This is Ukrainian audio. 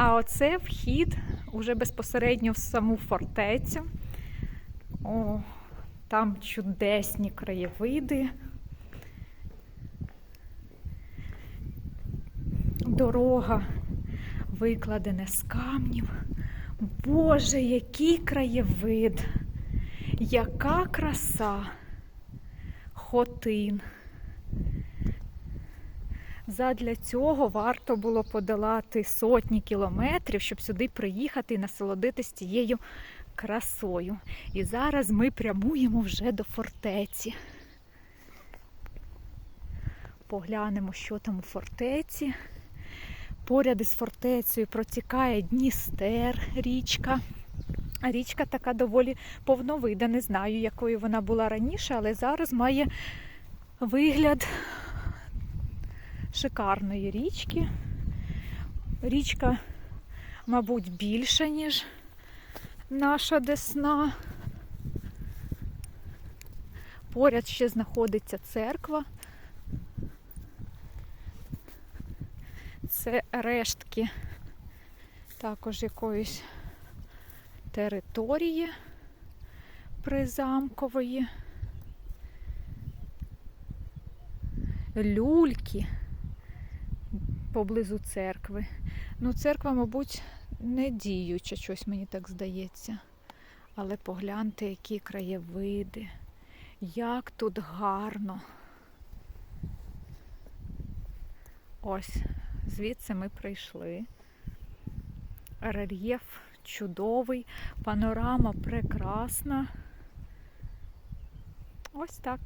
А оце вхід уже безпосередньо в саму фортецю. О, там чудесні краєвиди. Дорога викладена з камнів. Боже, який краєвид! Яка краса! Хотин. Задля цього варто було подолати сотні кілометрів, щоб сюди приїхати і насолодитись тією красою. І зараз ми прямуємо вже до фортеці. Поглянемо, що там у фортеці. Поряд із фортецею протікає Дністер річка. Річка така доволі повновида. Не знаю, якою вона була раніше, але зараз має вигляд шикарної річки. Річка, мабуть, більша, ніж наша Десна. Поряд ще знаходиться церква. Це рештки також якоїсь території призамкової. Люльки поблизу церкви. Ну, церква, мабуть, не діюча, щось мені так здається. Але погляньте, які краєвиди, як тут гарно. Ось, звідси ми прийшли. Рельєф чудовий, панорама прекрасна. Ось так.